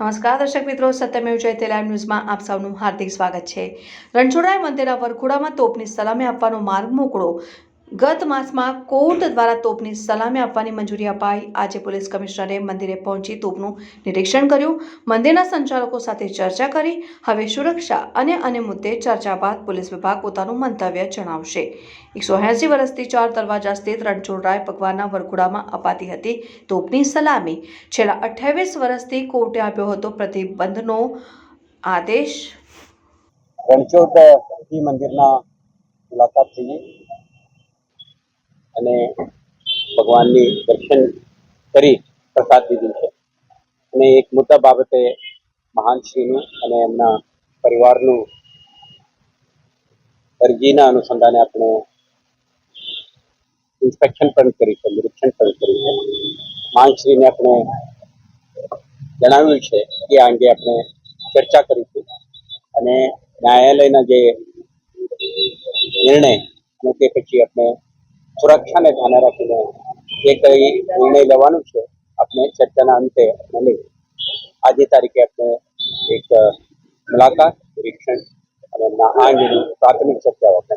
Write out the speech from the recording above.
નમસ્કાર, દર્શક મિત્રો. સત્યમેવ જયતે લાઈવ ન્યૂઝમાં આપ સૌનું હાર્દિક સ્વાગત છે. રણછોડરાય મંદિરના વરઘોડામાં તોપની સલામી આપવાનો માર્ગ મોકળો. ગત માસમાં કોર્ટ દ્વારા તોપની સલામી આપવાની મંજૂરી અપાઈ. આજે પોલીસ કમિશનરે મંદિરે પહોંચી તોપનું નિરીક્ષણ કર્યું. મંદિરના સંચાલકો સાથે ચર્ચા કરી. હવે સુરક્ષા અને અન્ય મુદ્દે ચર્ચા બાદ પોલીસ વિભાગ પોતાનું મંતવ્ય જણાવશે. એકસો એંસી વર્ષથી ચાર દરવાજા સ્થિત રણછોડરાય ભગવાનના વરઘોડામાં અપાતી હતી તોપની સલામી. છેલ્લા અઠ્યાવીસ વર્ષથી કોર્ટે આપ્યો હતો પ્રતિબંધનો આદેશ. રણછોડ મંદિરના મુલાકાત થઈ અને ભગવાનની દર્શન કરી પ્રસાદ લીધું છે. અને એક મુદ્દા બાબતે મહાન શ્રીનું અને એમના પરિવારનું અરજીના અનુસંધાને આપણે ઇન્સ્પેક્શન પણ કરી છે, નિરીક્ષણ પણ કર્યું છે. મહાનશ્રીને આપણે જણાવ્યું છે કે આ અંગે આપણે ચર્ચા કરીશું. અને ન્યાયાલયના જે નિર્ણય અને તે પછી આપણે સુરક્ષાને ધ્યાને રાખીને જે કઈ નિર્ણય લેવાનું છે, આપણે ચર્ચાના અંતે આપણે લઈ આજે તારીખે આપણે એક મુલાકાત નિરીક્ષણ અને આ અંગેની પ્રાથમિક ચર્ચાઓ આપણે